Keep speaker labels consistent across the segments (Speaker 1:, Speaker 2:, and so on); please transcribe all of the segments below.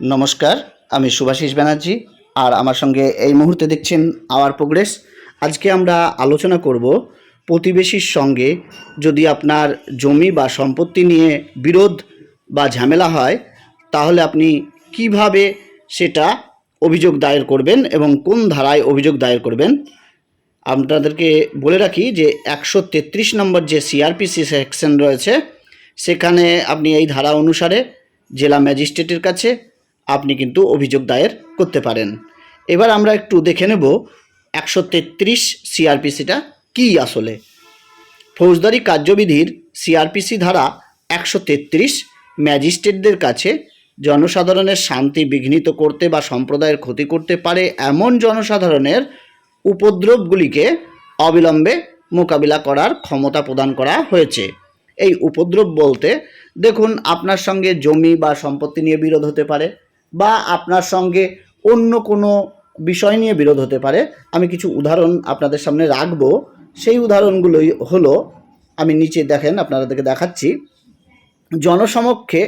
Speaker 1: নমস্কার, আমি সুভাষিস ব্যানার্জি আর আমার সঙ্গে এই মুহূর্তে দেখছেন আওয়ার প্রোগ্রেস। আজকে আমরা আলোচনা করব প্রতিবেশীর সঙ্গে যদি আপনার জমি বা সম্পত্তি নিয়ে বিরোধ বা ঝামেলা হয়, তাহলে আপনি কীভাবে সেটা অভিযোগ দায়ের করবেন এবং কোন ধারায় অভিযোগ দায়ের করবেন? আপনাদেরকে বলে রাখি যে একশো তেত্রিশ নম্বর যে সিআরপিসি সেকশন রয়েছে, সেখানে আপনি এই ধারা অনুসারে জেলা ম্যাজিস্ট্রেটের কাছে আপনি কিন্তু অভিযোগ দায়ের করতে পারেন। এবার আমরা একটু দেখে নেব একশো তেত্রিশ সিআরপিসিটা কী আসলে। ফৌজদারি কার্যবিধির সিআরপিসি ধারা একশো তেত্রিশ ম্যাজিস্ট্রেটদের কাছে জনসাধারণের শান্তি বিঘ্নিত করতে বা সম্প্রদায়ের ক্ষতি করতে পারে এমন জনসাধারণের উপদ্রবগুলিকে অবিলম্বে মোকাবিলা করার ক্ষমতা প্রদান করা হয়েছে। এই উপদ্রব বলতে দেখুন, আপনার সঙ্গে জমি বা সম্পত্তি নিয়ে বিরোধ হতে পারে বা আপনার সঙ্গে অন্য কোনো বিষয় নিয়ে বিরোধ হতে পারে, আমি কিছু উদাহরণ আপনাদের সামনে রাখব। সেই উদাহরণগুলোই হলো, আমি নিচে দেখেন, আপনাদেরকে দেখাচ্ছি। জনসমক্ষে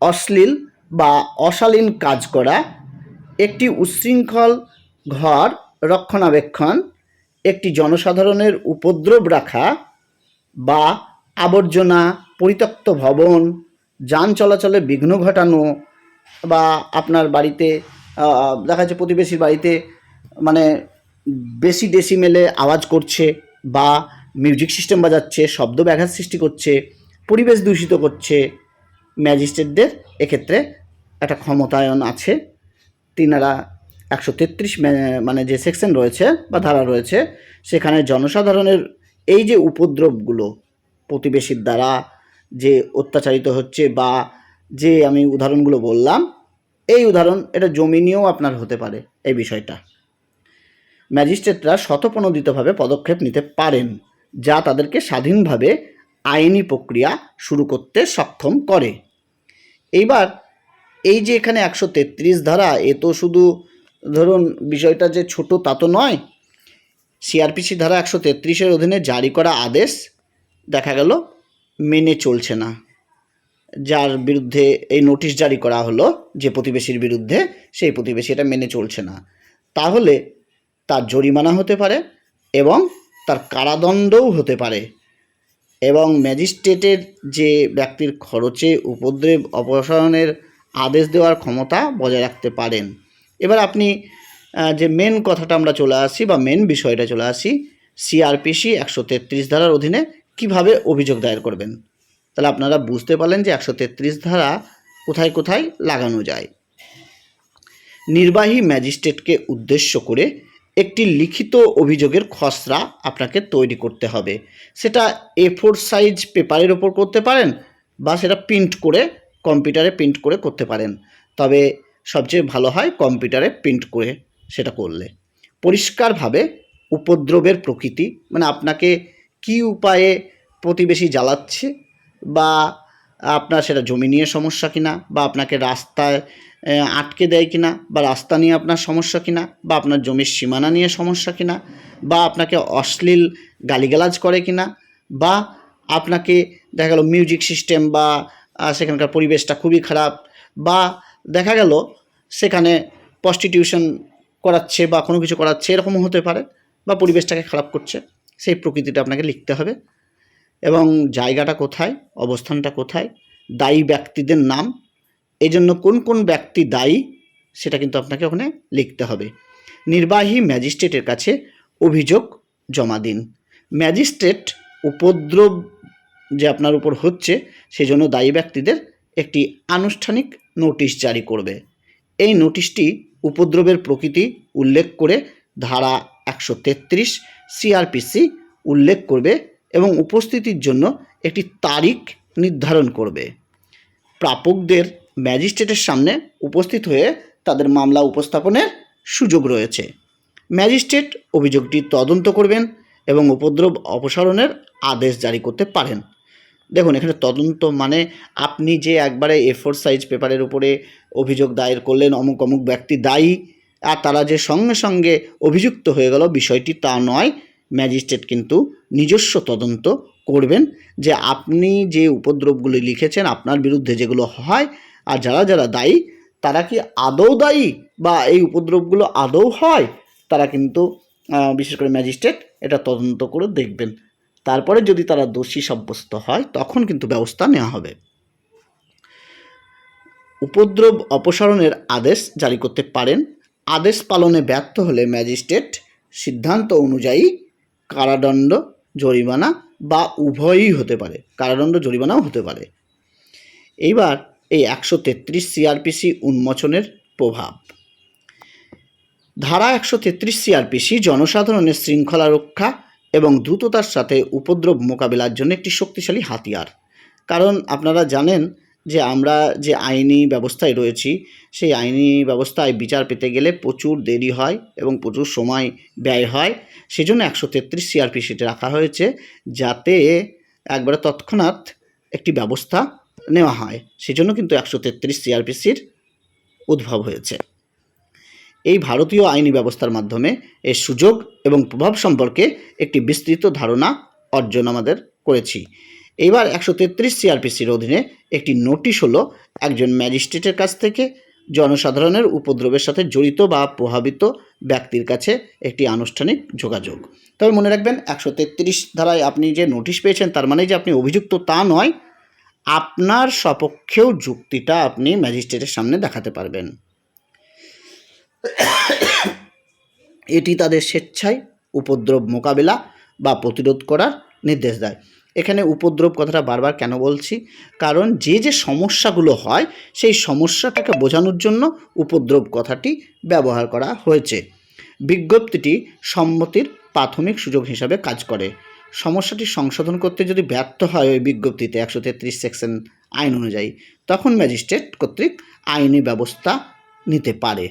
Speaker 1: অশ্লীল বা অশালীন কাজ করা, একটি উচ্ছৃঙ্খল ঘর রক্ষণাবেক্ষণ, একটি জনসাধারণের উপদ্রব রাখা বা আবর্জনা পরিত্যক্ত ভবন, যান চলাচলে বিঘ্ন ঘটানো বা আপনার বাড়িতে দেখা যাচ্ছে প্রতিবেশীর বাড়িতে মানে বেশি ডেসিমেলে আওয়াজ করছে বা মিউজিক সিস্টেম বাজাচ্ছে, শব্দ ব্যাঘাত সৃষ্টি করছে, পরিবেশ দূষিত করছে ম্যাজিস্ট্রেটদের এক্ষেত্রে একটা ক্ষমতায়ন আছে। তিনারা একশো তেত্রিশ মানে যে সেকশন রয়েছে বা ধারা রয়েছে, সেখানে জনসাধারণের এই যে উপদ্রবগুলো প্রতিবেশীর দ্বারা যে অত্যাচারিত হচ্ছে বা যে আমি উদাহরণগুলো বললাম, এই উদাহরণ, এটা জমি নিয়েও আপনার হতে পারে এই বিষয়টা। ম্যাজিস্ট্রেটরা স্বতঃপ্রণোদিতভাবে পদক্ষেপ নিতে পারেন, যা তাদেরকে স্বাধীনভাবে আইনি প্রক্রিয়া শুরু করতে সক্ষম করে। এইবার, এই যে এখানে একশো তেত্রিশ ধারা, এ তো শুধু, ধরুন, বিষয়টা যে ছোট তা তো নয়। সিআরপিসি ধারা একশো তেত্রিশের অধীনে জারি করা আদেশ, দেখা গেল, মেনে চলছে না। যার বিরুদ্ধে এই নোটিশ জারি করা হলো যে প্রতিবেশীর বিরুদ্ধে, সেই প্রতিবেশী এটা মেনে চলছে না। তাহলে তার জরিমানা হতে পারে এবং তার কারাদণ্ডও হতে পারে এবং ম্যাজিস্ট্রেটের যে ব্যক্তির খরচে উপদ্রব অপসারণের আদেশ দেওয়ার ক্ষমতা বজায় রাখতে পারেন। এবার আপনি যে মেন কথাটা আমরা চলে আসি বা মেন বিষয়টা চলে আসি সিআরপিসি একশো তেত্রিশ ধারার অধীনে কীভাবে অভিযোগ দায়ের করবেন? তাহলে আপনারা বুঝতে পারলেন যে একশো তেত্রিশ ধারা কোথায় কোথায় লাগানো যায়। নির্বাহী ম্যাজিস্ট্রেটকে উদ্দেশ্য করে একটি লিখিত অভিযোগের খসড়া আপনাকে তৈরি করতে হবে। সেটা এ ফোর সাইজ পেপারের ওপর করতে পারেন বা সেটা প্রিন্ট করে কম্পিউটারে প্রিন্ট করে করতে পারেন। তবে সবচেয়ে ভালো হয় কম্পিউটারে প্রিন্ট করে সেটা করলে। পরিষ্কারভাবে উপদ্রবের প্রকৃতি মানে আপনাকে কী উপায়ে প্রতিবেশী জ্বালাচ্ছে বা আপনার সেটা জমি নিয়ে সমস্যা কিনা বা আপনাকে রাস্তায় আটকে দেয় কিনা বা রাস্তা নিয়ে আপনার সমস্যা কিনা বা আপনার জমির সীমানা নিয়ে সমস্যা কিনা বা আপনাকে অশ্লীল গালিগালাজ করে কিনা বা আপনাকে দেখা গেল মিউজিক সিস্টেম বা সেখানকার পরিবেশটা খুবই খারাপ বা দেখা গেল সেখানে প্রস্টিটিউশন করাচ্ছে বা কোনো কিছু করাচ্ছে এরকমও হতে পারে বা পরিবেশটাকে খারাপ করছে, সেই প্রকৃতিটা আপনাকে লিখতে হবে। এবং জায়গাটা কোথায়, অবস্থানটা কোথায়, দায়ী ব্যক্তিদের নাম এই জন্য কোন কোন ব্যক্তি দায়ী সেটা কিন্তু আপনাকে ওখানে লিখতে হবে। নির্বাহী ম্যাজিস্ট্রেটের কাছে অভিযোগ জমা দিন। ম্যাজিস্ট্রেট উপদ্রব যে আপনার উপর হচ্ছে সেই জন্য দায়ী ব্যক্তিদের একটি আনুষ্ঠানিক নোটিশ জারি করবে। এই নোটিশটি উপদ্রবের প্রকৃতি উল্লেখ করে ধারা একশো তেত্রিশ, সিআরপিসি, উল্লেখ করবে এবং উপস্থিতির জন্য একটি তারিখ নির্ধারণ করবে। প্রাপকদের ম্যাজিস্ট্রেটের সামনে উপস্থিত হয়ে তাদের মামলা উপস্থাপনের সুযোগ রয়েছে। ম্যাজিস্ট্রেট অভিযোগটি তদন্ত করবেন এবং উপদ্রব অপসারণের আদেশ জারি করতে পারেন। দেখুন, এখানে তদন্ত মানে আপনি যে একবারে এ ফোর সাইজ পেপারের উপরে অভিযোগ দায়ের করলেন, অমুক অমুক ব্যক্তি দায়ী, আর তারা যে সঙ্গে সঙ্গে অভিযুক্ত হয়ে গেল, বিষয়টি তা নয়। ম্যাজিস্ট্রেট কিন্তু নিজস্ব তদন্ত করবেন যে আপনি যে উপদ্রবগুলি লিখেছেন আপনার বিরুদ্ধে যেগুলো হয় আর যারা যারা দায়ী, তারা কি আদৌ দায়ী বা এই উপদ্রবগুলো আদৌ হয়? তারা কিন্তু বিশেষ করে ম্যাজিস্ট্রেট এটা তদন্ত করে দেখবেন। তারপরে যদি তারা দোষী সাব্যস্ত হয়, তখন কিন্তু ব্যবস্থা নেওয়া হবে। উপদ্রব অপসারণের আদেশ জারি করতে পারেন। আদেশ পালনে ব্যর্থ হলে ম্যাজিস্ট্রেট সিদ্ধান্ত অনুযায়ী কারাদণ্ড জরিমানা বা উভয়ই হতে পারে, কারাদণ্ড জরিমানাও হতে পারে। এইবার এই একশো তেত্রিশ সিআরপিসি উন্মোচনের প্রভাব। ধারা একশো তেত্রিশ সিআরপিসি জনসাধারণের শৃঙ্খলা রক্ষা এবং দ্রুততার সাথে উপদ্রব মোকাবিলার জন্য একটি শক্তিশালী হাতিয়ার। কারণ আপনারা জানেন যে আমরা যে আইনি ব্যবস্থায় রয়েছি, সেই আইনি ব্যবস্থায় বিচার পেতে গেলে প্রচুর দেরি হয় এবং প্রচুর সময় ব্যয় হয়। সেজন্য একশো তেত্রিশ সিআরপি সিআরপিসিতে রাখা হয়েছে যাতে একবারে তৎক্ষণাৎ একটি ব্যবস্থা নেওয়া হয়। সেজন্য কিন্তু একশো তেত্রিশ সিআরপিসির উদ্ভব হয়েছে। এই ভারতীয় আইনি ব্যবস্থার মাধ্যমে এর সুযোগ এবং প্রভাব সম্পর্কে একটি বিস্তৃত ধারণা অর্জন আমাদের করেছি। এইবার একশো তেত্রিশ সিআরপিসির অধীনে একটি নোটিশ হলো, একজন ম্যাজিস্ট্রেটের কাছ থেকে জনসাধারণের উপদ্রবের সাথে জড়িত বা প্রভাবিত ব্যক্তির কাছে একটি আনুষ্ঠানিক যোগাযোগ। তবে মনে রাখবেন, একশো তেত্রিশ ধারায় আপনি যে নোটিশ পেয়েছেন, তার মানে যে আপনি অভিযুক্ত তা নয়, আপনার সপক্ষেও যুক্তিটা আপনি ম্যাজিস্ট্রেটের সামনে দেখাতে পারবেন। এটি তাদের স্বেচ্ছায় উপদ্রব মোকাবিলা বা প্রতিরোধ করার নির্দেশ দেয়। এখানে উপদ্রব কথাটা বারবার কেন বলছি? কারণ যে যে সমস্যাগুলো হয়, সেই সমস্যাটাকে বোঝানোর জন্য উপদ্রব কথাটি ব্যবহার করা হয়েছে। বিজ্ঞপ্তিটি সম্মতির প্রাথমিক সুযোগ হিসাবে কাজ করে। সমস্যাটি সংশোধন করতে যদি ব্যর্থ হয় ওই বিজ্ঞপ্তিতে একশো তেত্রিশ সেকশন আইন অনুযায়ী, তখন ম্যাজিস্ট্রেট কর্তৃক আইনি ব্যবস্থা নিতে পারে।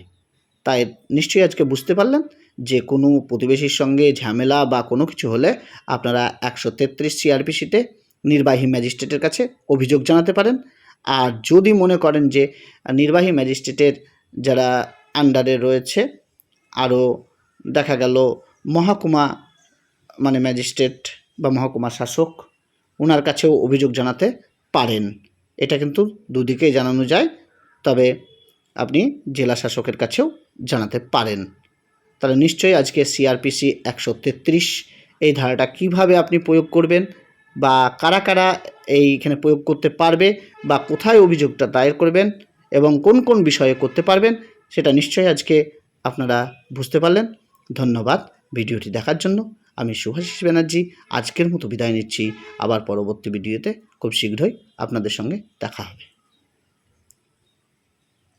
Speaker 1: তাই নিশ্চয়ই আজকে বুঝতে পারলেন? যে কোনো প্রতিবেশীর সঙ্গে ঝামেলা বা কোনো কিছু হলে আপনারা একশো তেত্রিশ সিআরপিসিতে নির্বাহী ম্যাজিস্ট্রেটের কাছে অভিযোগ জানাতে পারেন। আর যদি মনে করেন যে নির্বাহী ম্যাজিস্ট্রেটের যারা আন্ডারে রয়েছে, আরও দেখা গেল মহাকুমা মানে ম্যাজিস্ট্রেট বা মহকুমা শাসক ওনার কাছেও অভিযোগ জানাতে পারেন। এটা কিন্তু দুদিকেই জানানো যায়, তবে আপনি জেলা শাসকের কাছেও জানাতে পারেন। তাহলে নিশ্চয়ই আজকে সিআরপিসি একশো তেত্রিশ। এই ধারাটা কীভাবে আপনি প্রয়োগ করবেন বা কারা কারা এইখানে প্রয়োগ করতে পারবে বা কোথায় অভিযোগটা দায়ের করবেন এবং কোন কোন বিষয়ে করতে পারবেন সেটা নিশ্চয়ই আজকে আপনারা বুঝতে পারলেন। ধন্যবাদ ভিডিওটি দেখার জন্য। আমি সুভাষিস ব্যানার্জি, আজকের মতো বিদায় নিচ্ছি। আবার পরবর্তী ভিডিওতে খুব শীঘ্রই আপনাদের সঙ্গে দেখা হবে।